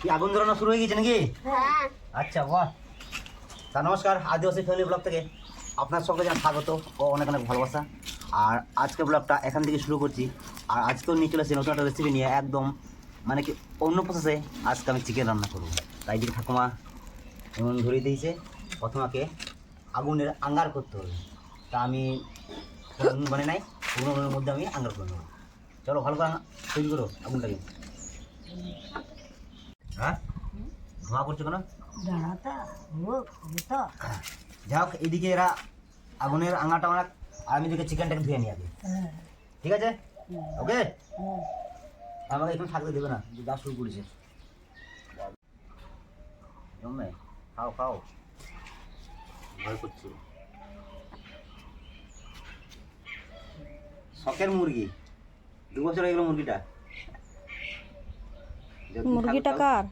কি আগুন ধরানো শুরু হয়ে গেছে নাকি? হ্যাঁ। আচ্ছা বাহ। তা নমস্কার আদিবাসী ফ্যামিলি ব্লগ থেকে আপনার সঙ্গে যেন স্বাগত ও অনেক অনেক ভালোবাসা। আর আজকের ব্লগটা এখান থেকে শুরু করছি। আর আজকেও নিয়ে চলে এসেছি নতুন একটা রেসিপি নিয়ে একদম মানে কি অন্য প্রসেসে আজকে আমি চিকেন রান্না করব। তাই দিকে ঠাকুমা এমন ধরিয়ে দিয়েছে প্রথমাকে আগুনের আঙ্গার করতে হবে। তা আমি আগুন বানিয়ে নাই উনুনের মধ্যে আমি আঙ্গার করে নেব। চলো ভালো করে তৈরি করো আগুনটাকে। ধোঁয়া করছ কেন? যাই হোক এইদিকে এরা আগুনের আঙাটা আমার আর আমি দিকে চিকেনটাকে ধুয়ে নিয়ে আগে হ্যাঁ। ঠিক আছে? ওকে? আমাকে এখানে থাকতে দেবে না যে যা শুরু করেছে। জমে খাও খাও। ভয় করছি। শখের মুরগি। দু বছর হয়ে গেল মুরগিটা। মুরগিটা কার?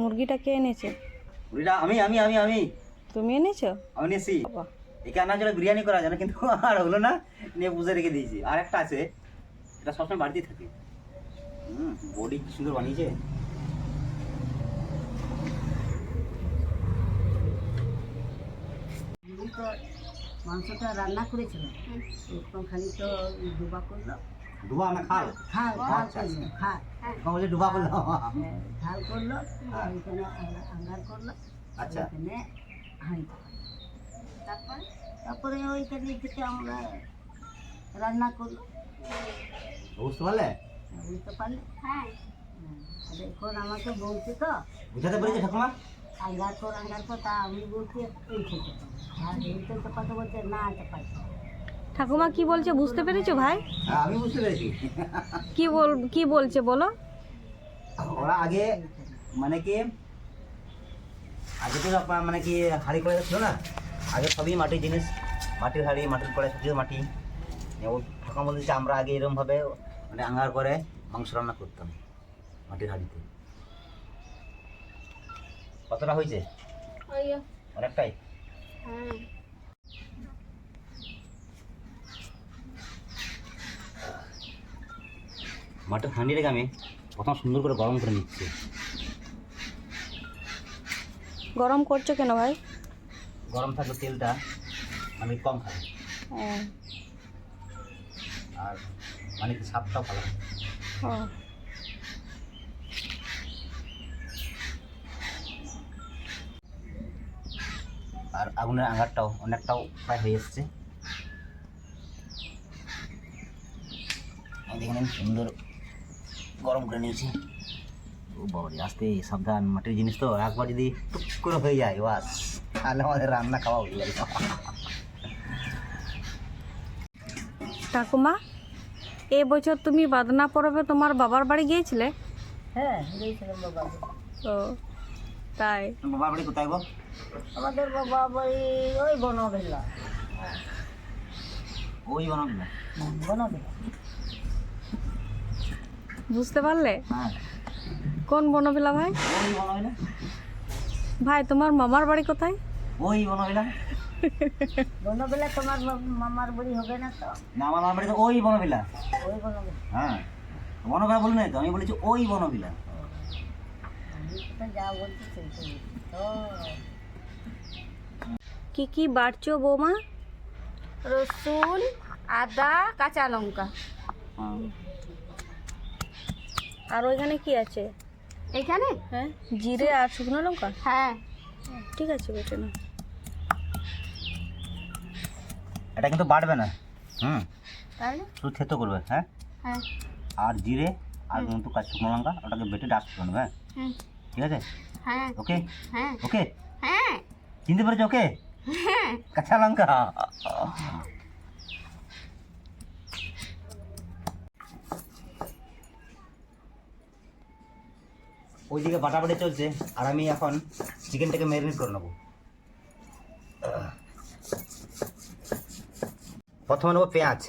মুরগিটা কে এনেছে? মুরগিটা আমি আমি আমি আমি। তুমি এনেছো? আমি বাবা। একে আনা জন্য বিরিয়ানি করা যায় না কিন্তু আর হলো না নিয়ে বুঝে রেখে দিয়েছি। আর একটা আছে এটা সবসময় বাড়িতেই থাকে। হুম বডি কি সুন্দর বানিয়েছে। মাংসটা রান্না করেছিলাম। একটুখানি তো ডুবা করল ডুবা না খাল? খাল খাল করল খাল। এখন বলছে ডুবা করলাম হ্যাঁ, ঝাল করল আর আঙ্গার- আঙ্গার করল। আচ্ছা। এখানে হাঁড়ি তারপরে? তারপরে ওইখানে থেকে আমরা রান্না করল। বুঝতে পারলে? বুঝতে পারলে। হ্যাঁ। এখন আমাকে বলছে তো। বুঝাতে পেরেছে ঠাকুমা? আঙ্গার কর আঙ্গার কর তা আমি বলছি এই খেতে আর এই তো তো কথা বলছে না এটা পাইছে ঠাকুমা কি বলছে বুঝতে পেরেছ ভাই? হ্যাঁ আমি বুঝতে পেরেছি। কি বল কি বলছে বলো? ওরা আগে মানে কি আগে তো আপনার মানে কি হাঁড়ি কড়াই ছিল না? আগে সবই মাটির জিনিস মাটির হাঁড়ি মাটির কড়াই সব কিছু মাটি ও ঠাকুমা বলছে আমরা আগে এরকমভাবে মানে আঙ্গার করে মাংস রান্না করতাম মাটির হাঁড়িতে। কতটা হয়েছে? অনেকটাই? মাটির হাঁড়িটাকে আমি প্রথম সুন্দর করে গরম করে নিচ্ছি। গরম করছ কেন ভাই? গরম থাকলে তেলটা মানে কম খাবে ও, আর মানে কি স্বাদটাও ভালো। আর আগুনের আঙারটাও অনেকটাও প্রায় হয়ে এসছে। দেখেন সুন্দর গরম করে নিয়েছি। ও বাবারে আস্তে সাবধান মাটির জিনিস তো। একবার যদি টুক করে হয়ে যায় বাস তাহলে আমাদের রান্না খাওয়া হয়ে যাবে। ঠাকুমা এ বছর তুমি বাদনা পরবে তোমার বাবার বাড়ি গিয়েছিলে? হ্যাঁ গিয়েছিলাম বাবা ও তাই? বাবার বাড়ি কোথায় গো? আমাদের বাবা বাড়ি ওই বনবেলা ওই বানাবি না বনবেলা বুঝতে পারলে? হ্যাঁ। কোন বনবিলা ভাই? ভাই তোমার মামার বাড়ি কোথায়? ওই বানাবি না বনবেলা তোমার মামার বাড়ি হবে না তো? না আমার মামার বাড়ি তো ওই বনবিলা। ওই বনবেলা। হ্যাঁ। বনবিলা বলি নাই তো? আমি বলেছি ওই বনবিলা। কি কি বাড়ছো বৌমা? রসুন আদা কাঁচা লঙ্কা। ও। আর ওইখানে কি আছে? এখানে? হ্যাঁ জিরে আর শুকনো লঙ্কা? হ্যাঁ। ঠিক আছে বেটে না এটা কিন্তু বাড়বে না। হুম। তাহলে? শুধু থেতো করবে হ্যাঁ? হ্যাঁ। আর জিরে আর কিন্তু কাঁচা শুকনো লঙ্কা ওটাকে বেটে ডাস্ট করে নেবে হ্যাঁ? হুম। ঠিক আছে? হ্যাঁ। ওকে? হ্যাঁ। ওকে? হ্যাঁ। চিনতে পেরেছ ওকে? হ্যাঁ। কাঁচা লঙ্কা। ওইদিকে বাটাবাটি চলছে, আর আমি এখন চিকেনটাকে ম্যারিনেট করে নেব। প্রথমে নেব পেঁয়াজ।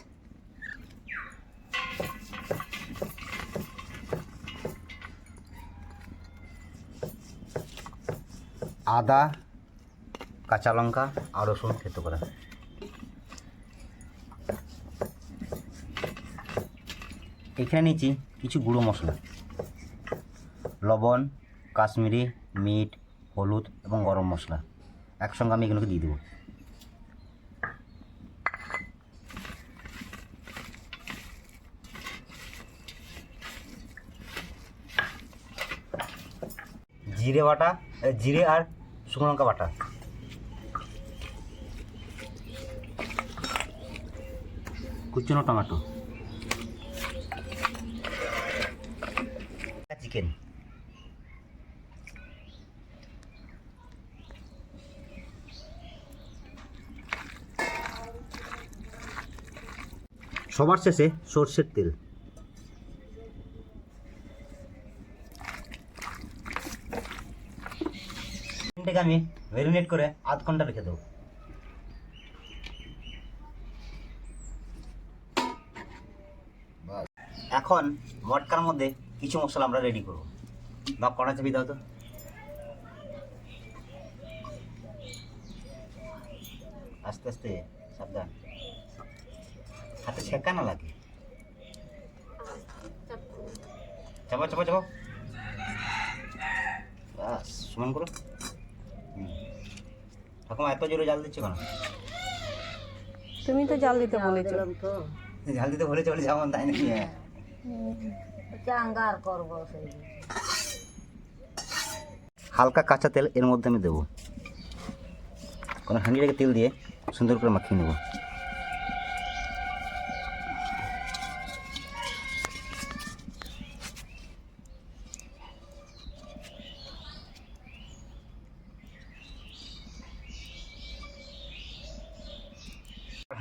আদা, কাঁচা লঙ্কা, আর রসুন থেতো করা। এখানে নিচ্ছি কিছু গুঁড়ো মশলা। লবণ, কাশ্মীরি, মিট, হলুদ এবং গরম মশলা। একসঙ্গে আমি এগুলোকে দিয়ে দেবো। জিরে বাটা জিরে আর শুকনো লঙ্কা বাটা। কুচনো টমেটো। চিকেন সবার শেষে সর্ষের তেল। আমি ম্যারিনেট করে আধ ঘণ্টা রেখে দেবো। এখন মটকার মধ্যে কিছু মশলা আমরা রেডি করব। বা কড়া চাপি দাও তো। আস্তে আস্তে, সাবধান। হাতে ছেঁকা না লাগে? চাপো চাপো চাপো। বাস সমান করো। ঠাকুমা এত জোরে জাল দিচ্ছে কেন? তুমি তো জাল দিতে বলেছ। জাল দিতে বলে চলে যেমন তাই নাকি? হ্যাঁ। চাঙ্গার করব সেই হালকা কাঁচা তেল এর মধ্যে আমি দেবো। কোনো হাঁড়িটাকে তেল দিয়ে সুন্দর করে মাখিয়ে নেব।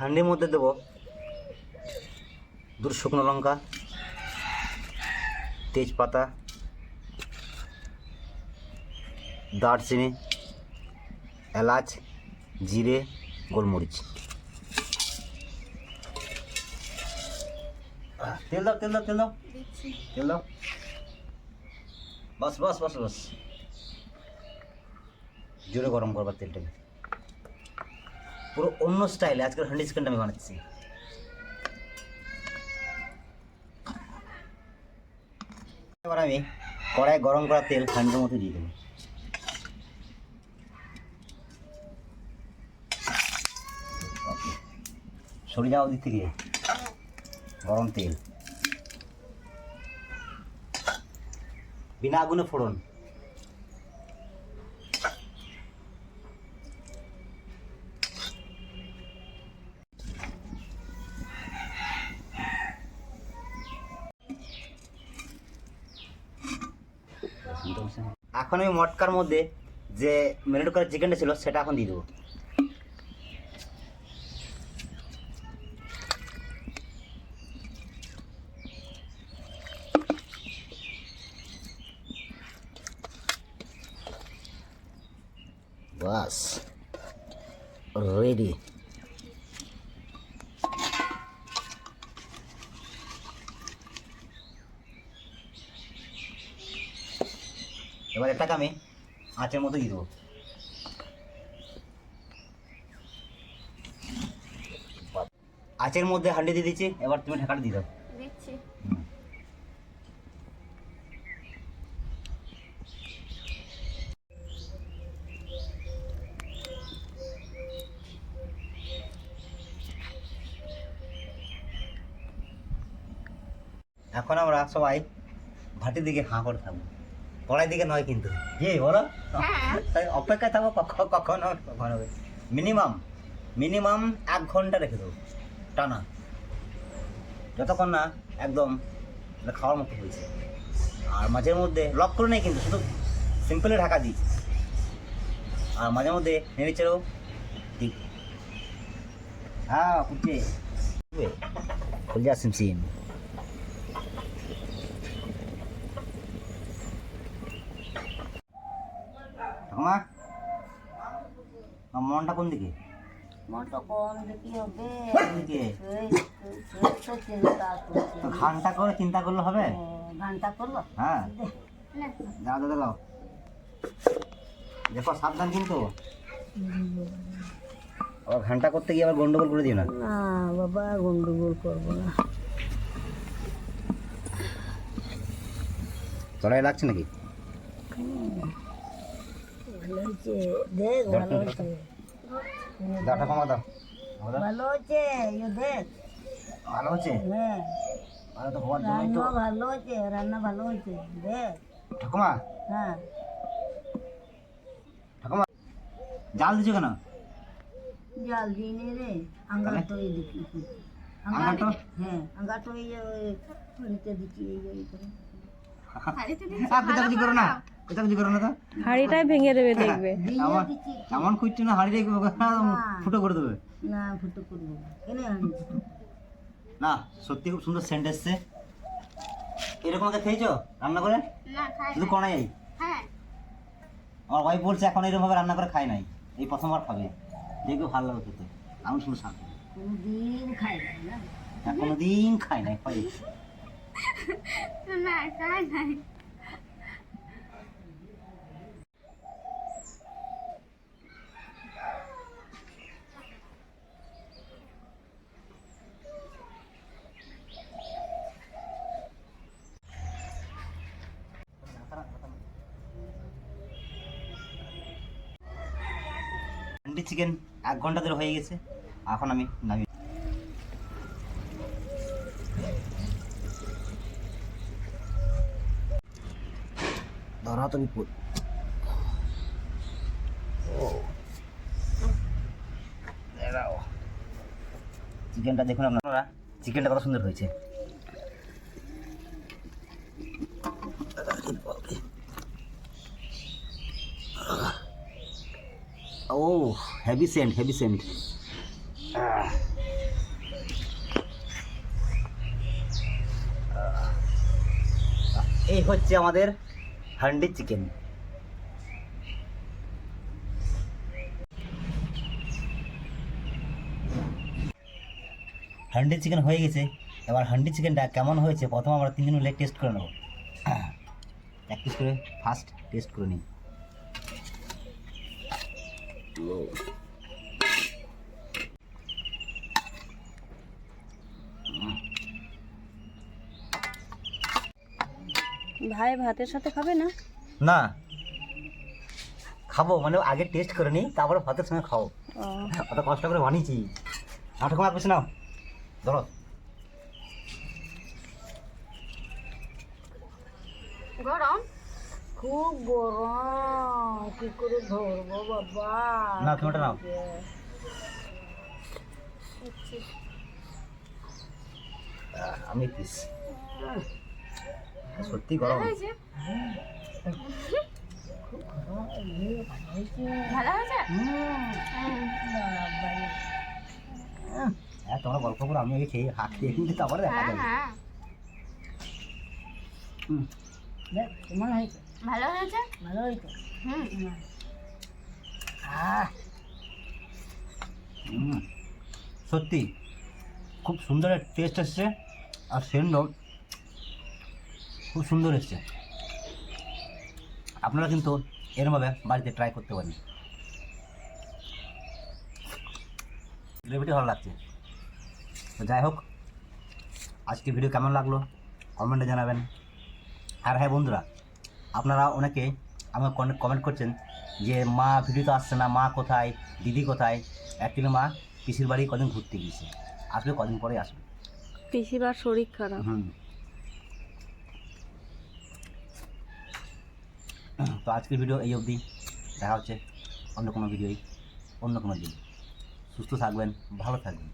হাঁড়ির মধ্যে দেবো। দুটো শুকনো লঙ্কা তেজপাতা দারচিনি এলাচ জিরে গোলমরিচ। তেল দাও তেল দাও তেল দাও। তেল দাও। বাস বাস বাস বাস। জোরে গরম করবার তেলটাকে। পুরো অন্য স্টাইলে, আজকের হান্ডি চিকেনটা আমি বানাচ্ছি। এবার আমি কড়াই গরম করা তেল হান্ডির মধ্যে দিয়ে দেবো। সরে যাও দিক থেকে, গরম তেল। বিনা আগুনে ফোড়ন। এখন আমি মটকার মধ্যে যে ম্যারিনেট করা চিকেনটা ছিল, সেটা এখন দিয়ে দেবো। বাস রেডি এবার এটাকে আমি আঁচের মতো দিয়ে দেবো। আঁচের মধ্যে হান্ডি দিয়ে দিচ্ছি এবার তুমি ঢাকাটা দিয়ে দাও। দিচ্ছি। এখন আমরা সবাই ভাটির দিকে হাঁ করে থাকব। পড়ার দিকে নয় কিন্তু। কি বলো। হ্যাঁ। তাই অপেক্ষায় থাকব কখন কখন হবে কখন। হবে মিনিমাম মিনিমাম এক ঘণ্টা রেখে দেবো। টানা। যতক্ষণ না একদম খাওয়ার মতো হয়েছে। আর মাঝের মধ্যে লক করে নেই কিন্তু শুধু সিম্পলে ঢাকা দিই। আর মাঝে মধ্যে নেড়ে চেড়েও দিই। হ্যাঁ খুঁজছে খুল সিম সিম ঠাকুমা মনটা কোন দিকে? মনটা হবে? কোন দিকে? করছি। তো ঘণ্টা করে চিন্তা করলে হবে? ও, ঘণ্টা করল? হ্যাঁ। দাও দেখো সাবধান কিন্তু। আবার ঘণ্টা করতে গিয়ে আবার গন্ডগোল করে দিও না। না বাবা গন্ডগোল করব না। চড়াই লাগছে নাকি? ভালো হয়েছে দেখ। ভালো হয়েছে দাওটা কমা দাও। ভালো হয়েছে দেখ। ভালো হচ্ছে ভালো তো হওয়ার জন্যই তো রান্না ভালো হয়েছে রান্না ভালো হয়েছে দেখ। ঠাকুমা। হ্যাঁ। ঠাকুমা জাল দিছো কেন? জাল দিয়ে নে রে আঙ্গারটা ওই দিকে আঙারটা? হ্যাঁ ওই দিচ্ছি এই যে এই করে। হ্যাঁ কোথাও করো না? কোথাও করো না তো? হাঁড়িটাই ভেঙে দেবে দেখবে। দিচ্ছি এমন খুঁজছো না ফুটো করে দেবে। না ফুটো করব না। কেন আনি ফুটো না সত্যি খুব সুন্দর সেন্ট এসছে। এরকম আগে খেয়েছো? রান্না করে? খাই শুধু কনাই হ্যাঁ। আমার ওয়াইফ বলছে এখন এরকম ভাবে রান্না করে খায় নাই। এই প্রথমবার খাবে। দেখবে ভালো লাগবে খেতে। আমি শুনে শাক কোনোদিন খাই না। দিন খাই নাই খাই না চিকেন এক ঘণ্টা ধরে হয়ে গেছে। এখন আমি নামি ধরা তো বিপদ চিকেনটা দেখুন আপনারা। চিকেনটা কত সুন্দর হয়েছে। ও হেভি সেন্ট হেভি সেন্ট এই হচ্ছে আমাদের হান্ডি চিকেন। হান্ডি চিকেন হয়ে গেছে। এবার হান্ডি চিকেনটা কেমন হয়েছে? প্রথম আমরা তিনজন মিলে টেস্ট করে নেব। প্র্যাকটিস করে ফার্স্ট টেস্ট করে নিই। ভাই ভাতের সাথে খাবে না? না। খাব মানে আগে টেস্ট করে নিই তারপরে ভাতের সঙ্গে খাও অত কষ্ট করে বানিয়েছি। আট কমা কিছু নাও ধরো। গরম? খুব গরম। কি করে ধরবো বাবা? নাও। তোমারটা নাও আমি পিস। সত্যি গরম। হয়েছে? হ্যাঁ তোমরা গল্প করে আমি খেয়ে হাত দিয়ে কিন্তু তারপরে দেখা হ্যাঁ যাবে। হ্যাঁ। হুম। কেমন হয়েছে? ভালো হয়েছে? ভালো হয়েছে? হুম। সত্যি খুব সুন্দর টেস্ট এসছে। আর সেন্টও খুব সুন্দর এসছে। আপনারা কিন্তু এরমভাবে বাড়িতে ট্রাই করতে পারেন। গ্রেভিটি ভালো লাগছে। তো যাই হোক আজকে ভিডিও কেমন লাগল? কমেন্টে জানাবেন। আর হ্যাঁ বন্ধুরা আপনারা অনেকে আমাকে কমেন্ট করছেন যে মা ভিডিওতে আসছে না। মা কোথায়? দিদি কোথায়? অ্যাকচুয়ালি মা পিসির বাড়ি কদিন ঘুরতে গিয়েছে? আসবে কদিন পরে আসবে। পিসিবার শরীর খারাপ। হুম। তো আজকের ভিডিও এই অবধি। দেখা হচ্ছে অন্য কোনো ভিডিওই অন্য কোনো দিন। সুস্থ থাকবেন, ভালো থাকবেন।